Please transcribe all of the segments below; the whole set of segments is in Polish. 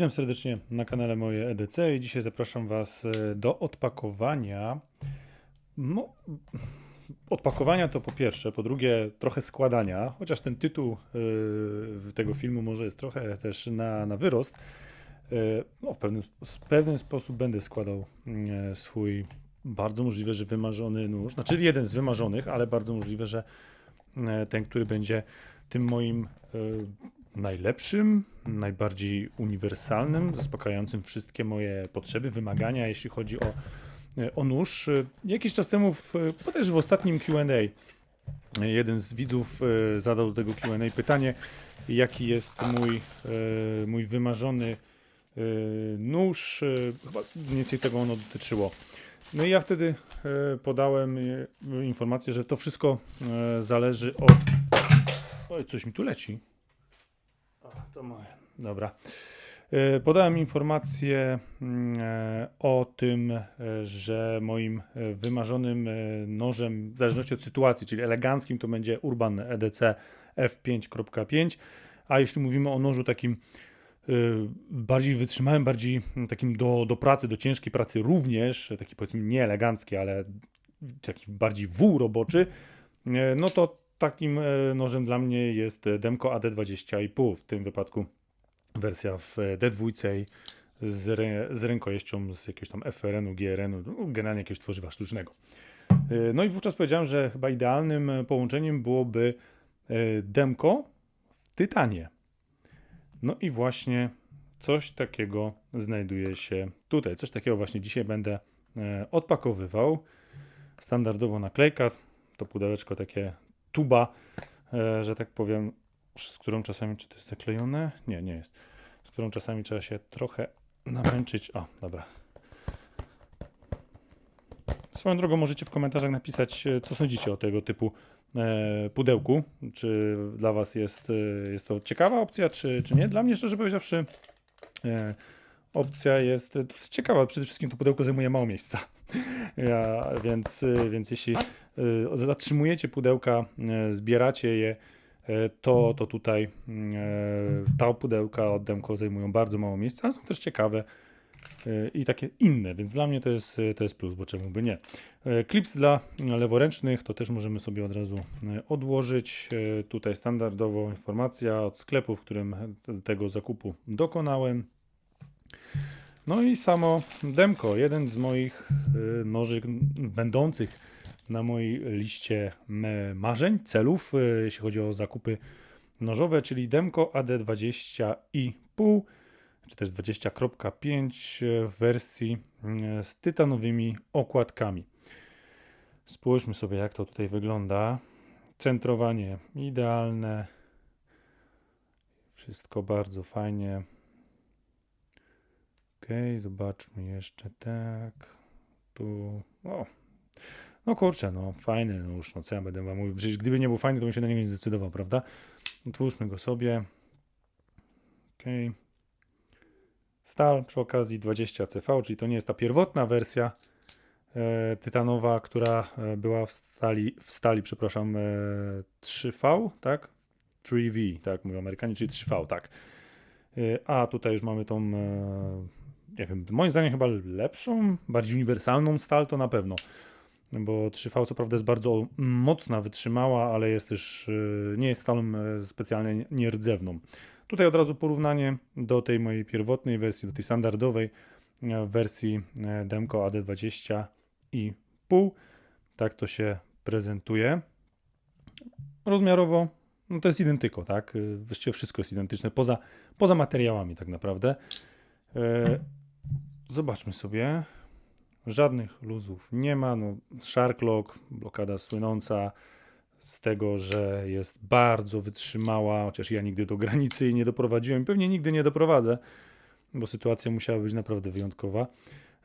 Witam serdecznie na kanale moje EDC i dzisiaj zapraszam Was e, do odpakowania. No, odpakowania to po pierwsze, po drugie trochę składania, chociaż ten tytuł e, tego filmu może jest trochę też na, na wyrost. E, No, w pewnym, w pewien sposób będę składał mm, swój bardzo możliwe, że wymarzony nóż, znaczy jeden z wymarzonych, ale bardzo możliwe, że ten, który będzie tym moim najlepszym, najbardziej uniwersalnym, zaspokajającym wszystkie moje potrzeby, wymagania, jeśli chodzi o, e, o nóż. E, Jakiś czas temu, w, też w ostatnim QA, e, jeden z widzów e, zadał do tego QA pytanie, jaki jest mój, e, mój wymarzony e, nóż. e, Chyba mniej więcej tego ono dotyczyło. No i ja wtedy e, podałem e, informację, że to wszystko e, zależy od. Oj, coś mi tu leci. To moje. Dobra. E, Podałem informację mm, e, o tym, e, że moim wymarzonym nożem, w zależności od sytuacji, czyli eleganckim, to będzie Urban EDC F5.5, a jeśli mówimy o nożu takim bardziej wytrzymałym, bardziej takim do, do pracy, do ciężkiej pracy również, taki powiedzmy nie elegancki, ale taki bardziej wół roboczy, no to takim e, nożem dla mnie jest e, Demko AD20,5, w tym wypadku wersja w e, D2 i z, rę, z rękojeścią z jakiegoś tam FRN-u, GRN-u, no, generalnie jakiegoś tworzywa sztucznego. No i wówczas powiedziałem, że chyba idealnym połączeniem byłoby Demko w tytanie. No i właśnie coś takiego znajduje się tutaj. Coś takiego właśnie dzisiaj będę odpakowywał. Standardowo naklejka, to pudełeczko takie tuba, e, że tak powiem, z którą czasami, czy to jest zaklejone? Nie, nie jest. Z którą czasami trzeba się trochę namęczyć. O, dobra. Swoją drogą możecie w komentarzach napisać, e, co sądzicie o tego typu e, pudełku. Czy dla Was jest, jest to ciekawa opcja, czy, czy nie? Dla mnie, szczerze powiedziawszy, opcja jest dosyć ciekawa. Przede wszystkim to pudełko zajmuje mało miejsca. Ja, więc, więc jeśli zatrzymujecie pudełka, e, zbieracie je, e, to, to tutaj ta pudełka od Demko zajmują bardzo mało miejsca, a są też ciekawe i takie inne, więc dla mnie to jest, to jest plus, bo czemu by nie. Klips dla leworęcznych to też możemy sobie od razu odłożyć. Tutaj standardowo informacja od sklepu, w którym tego zakupu dokonałem. No i samo Demko, jeden z moich e, noży będących na mojej liście marzeń, celów, e, jeśli chodzi o zakupy nożowe, czyli Demko AD20,5 czy też 20.5 w wersji e, z tytanowymi okładkami. Spójrzmy sobie, jak to tutaj wygląda. Centrowanie idealne. Wszystko bardzo fajnie. Ok, zobaczmy jeszcze tak. Tu. O. No kurczę, no fajny nóż. No co ja będę wam mówił? Przecież gdyby nie był fajny, to bym się na niego nie zdecydował, prawda? Otwórzmy go sobie. Ok. Stal przy okazji 20 CV, czyli to nie jest ta pierwotna wersja e, tytanowa, która e, była w stali, w stali przepraszam, e, 3V, tak? 3V, tak mówią Amerykanie, czyli 3V, tak. E, a tutaj już mamy tą, e, nie wiem, moim zdaniem chyba lepszą, bardziej uniwersalną stal, to na pewno. Bo 3V co prawda jest bardzo mocna, wytrzymała, ale jest też, e, nie jest stalą e, specjalnie nierdzewną. Tutaj od razu porównanie do tej mojej pierwotnej wersji, do tej standardowej e, wersji Demko AD20 i pół. Tak to się prezentuje. Rozmiarowo no to jest identyko, tak? Właściwie wszystko jest identyczne, poza, poza materiałami tak naprawdę. Zobaczmy sobie. Żadnych luzów nie ma. No, Shark Lock, blokada słynąca z tego, że jest bardzo wytrzymała, chociaż ja nigdy do granicy jej nie doprowadziłem, pewnie nigdy nie doprowadzę, bo sytuacja musiała być naprawdę wyjątkowa,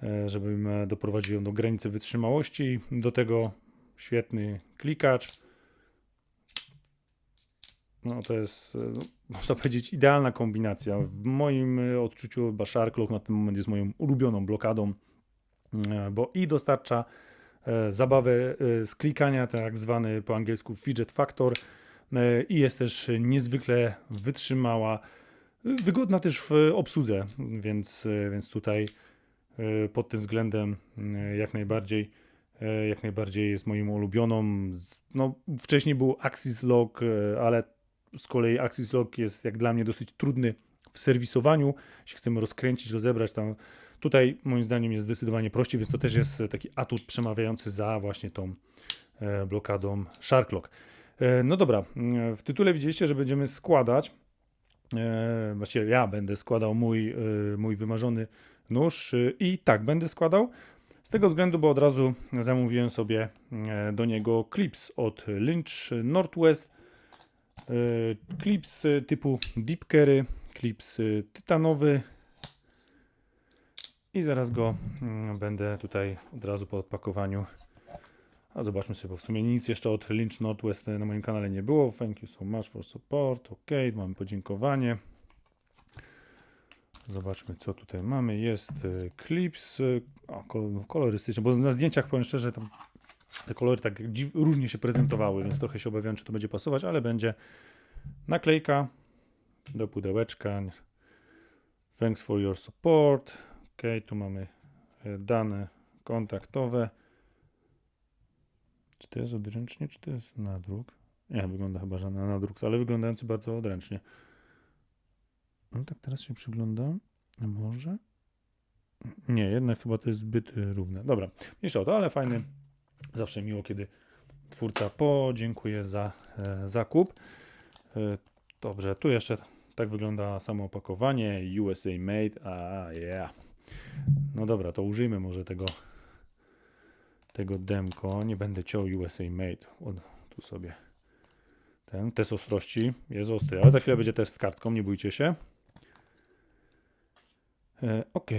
e, żebym e, doprowadził ją do granicy wytrzymałości. Do tego świetny klikacz. No to jest, e, no, można powiedzieć, idealna kombinacja. W moim odczuciu chyba Shark Lock na ten moment jest moją ulubioną blokadą, bo i dostarcza e, zabawę e, z klikania, tak zwany po angielsku fidget factor e, i jest też niezwykle wytrzymała. Wygodna też w obsłudze, więc, więc tutaj e, pod tym względem e, jak najbardziej e, jak najbardziej jest moją ulubioną. No, wcześniej był Axis Log, e, ale z kolei Axis Log jest jak dla mnie dosyć trudny w serwisowaniu. Jeśli chcemy rozkręcić, rozebrać tam. Tutaj moim zdaniem jest zdecydowanie prościej, więc to też jest taki atut przemawiający za właśnie tą e, blokadą Sharklock. E, No dobra, w tytule widzieliście, że będziemy składać. E, Właściwie ja będę składał mój, mój wymarzony nóż i tak będę składał. Z tego względu, bo od razu zamówiłem sobie do niego clips od Lynch Northwest. Clips typu Deep Carry, clips tytanowy. I zaraz go mm, będę tutaj od razu po odpakowaniu. A zobaczmy sobie, bo w sumie nic jeszcze od Lynch Northwest na moim kanale nie było. Thank you so much for support. Ok, mamy podziękowanie. Zobaczmy, co tutaj mamy. Jest e, clips e, o, kol- kolorystyczne, bo na zdjęciach powiem szczerze, te kolory tak różnie się prezentowały, więc trochę się obawiam, czy to będzie pasować, ale będzie naklejka do pudełeczka. Thanks for your support. Ok, tu mamy e, dane kontaktowe. Czy to jest odręcznie, czy to jest nadruk? Nie, wygląda chyba, że na nadruk, ale wyglądający bardzo odręcznie. No tak teraz się przyglądam. Może? Nie, jednak chyba to jest zbyt y, równe. Dobra, mniejsza o to, ale fajny. Zawsze miło, kiedy twórca podziękuje za e, zakup. E, dobrze, tu jeszcze tak wygląda samo opakowanie. USA Made. A, yeah. No dobra, to użyjmy może tego tego demko. Nie będę ciął USA Made. O, tu sobie ten test ostrości jest ostry, ale za chwilę będzie test z kartką, nie bójcie się. E, ok.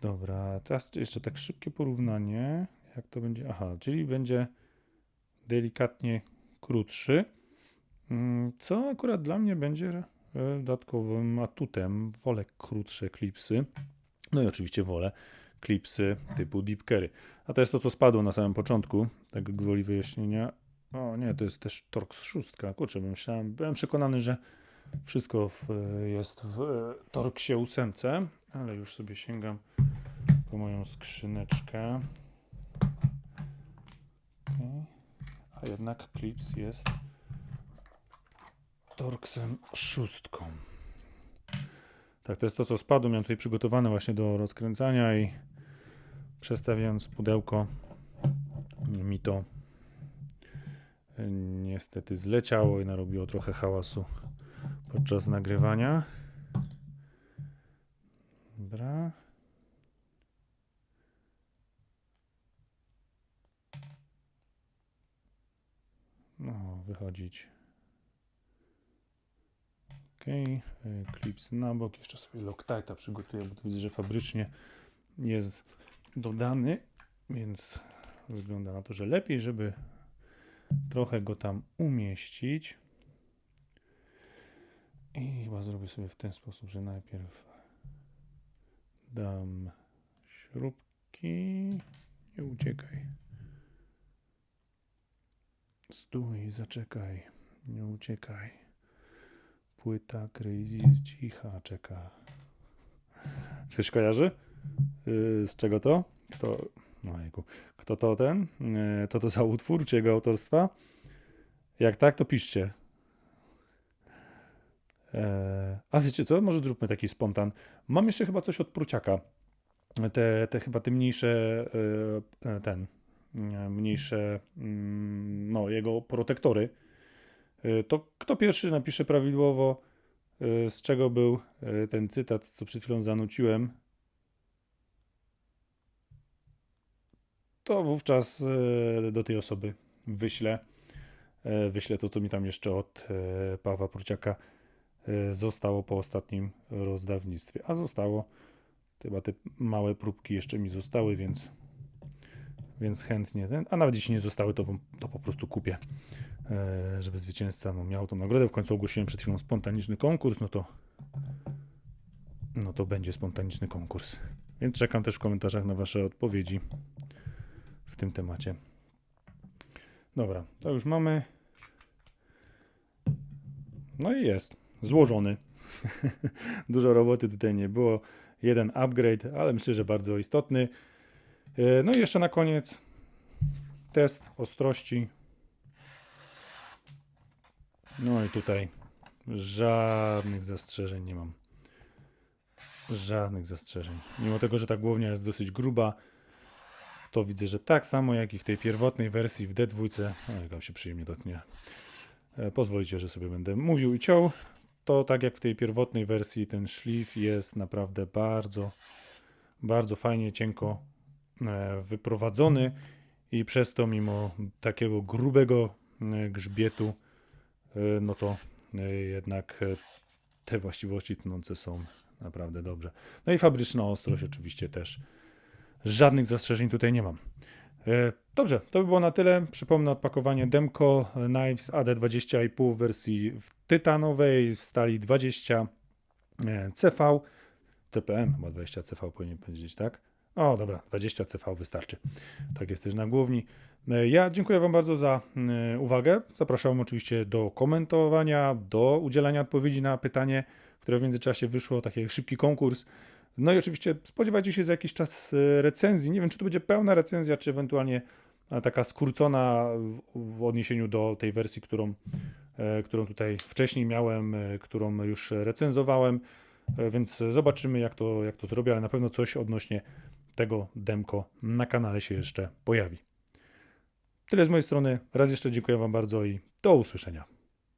Dobra, teraz jeszcze tak szybkie porównanie. Jak to będzie? Aha, czyli będzie delikatnie krótszy. Mm, Co akurat dla mnie będzie dodatkowym atutem. Wolę krótsze klipsy. No i oczywiście wolę klipsy typu Deep Carry. A to jest to, co spadło na samym początku, tak gwoli wyjaśnienia. O nie, to jest też Torx 6. Kurczę, myślałem, byłem przekonany, że wszystko w, jest w Torxie 8, ale już sobie sięgam po moją skrzyneczkę. Okej. A jednak klips jest Torxem 6. Tak, to jest to, co spadło. Miałem tutaj przygotowane właśnie do rozkręcania i przestawiając pudełko mi to e, niestety zleciało i narobiło trochę hałasu podczas nagrywania. Dobra. No, wychodzić. Ok, klips na bok. Jeszcze sobie Loctite'a przygotuję, bo tu widzę, że fabrycznie jest dodany, więc wygląda na to, że lepiej, żeby trochę go tam umieścić. I chyba zrobię sobie w ten sposób, że najpierw dam śrubki. Nie uciekaj. Stój, zaczekaj. Nie uciekaj. Płyta Crazy z cicha czeka. Coś kojarzy? Yy, z czego to? Kto, no. Kto to ten? Yy, co to za utwór, czy jego autorstwa? Jak tak, to piszcie. Eee, a wiecie co? Może zróbmy taki spontan. Mam jeszcze chyba coś od Pruciaka. Te, te chyba te mniejsze, e, e, ten, e, mniejsze, mm, no, jego protektory. E, To kto pierwszy napisze prawidłowo, e, z czego był e, ten cytat, co przed chwilą zanuciłem, to wówczas do tej osoby wyślę, wyślę to, co mi tam jeszcze od Pawła Pruciaka zostało po ostatnim rozdawnictwie. A zostało, chyba te małe próbki jeszcze mi zostały, więc, więc chętnie a nawet jeśli nie zostały, to, to po prostu kupię, e, żeby zwycięzca no, miał tą nagrodę. W końcu ogłosiłem przed chwilą spontaniczny konkurs, no to no to będzie spontaniczny konkurs. Więc czekam też w komentarzach na Wasze odpowiedzi w tym temacie. Dobra, to już mamy. No i jest. Złożony. Dużo roboty tutaj nie było. Jeden upgrade, ale myślę, że bardzo istotny. E, No i jeszcze na koniec test ostrości. No i tutaj żadnych zastrzeżeń nie mam. Żadnych zastrzeżeń. Mimo tego, że ta głownia jest dosyć gruba, to widzę, że tak samo jak i w tej pierwotnej wersji w D2, o, jak się przyjemnie dotknie, e, pozwolicie, że sobie będę mówił i ciął, to tak jak w tej pierwotnej wersji ten szlif jest naprawdę bardzo, bardzo fajnie, cienko wyprowadzony i przez to mimo takiego grubego e, grzbietu, e, no to e, jednak e, te właściwości tnące są naprawdę dobrze. No i fabryczna ostrość oczywiście też. Żadnych zastrzeżeń tutaj nie mam. E, Dobrze, to by było na tyle. Przypomnę odpakowanie Demco Knives AD20,5 w wersji tytanowej, w stali 20 e, CV. CPM, chyba 20 CV powinien powiedzieć, tak? O, dobra, 20 CV wystarczy. Tak jest też na głowni. E, Ja dziękuję Wam bardzo za e, uwagę. Zapraszam oczywiście do komentowania, do udzielania odpowiedzi na pytanie, które w międzyczasie wyszło, taki szybki konkurs. No i oczywiście spodziewajcie się za jakiś czas e, recenzji. Nie wiem, czy to będzie pełna recenzja, czy ewentualnie taka skrócona w, odniesieniu do tej wersji, którą, którą tutaj wcześniej miałem, którą już recenzowałem. Więc zobaczymy, jak to, jak to zrobię, ale na pewno coś odnośnie tego demko na kanale się jeszcze pojawi. Tyle z mojej strony. Raz jeszcze dziękuję Wam bardzo i do usłyszenia.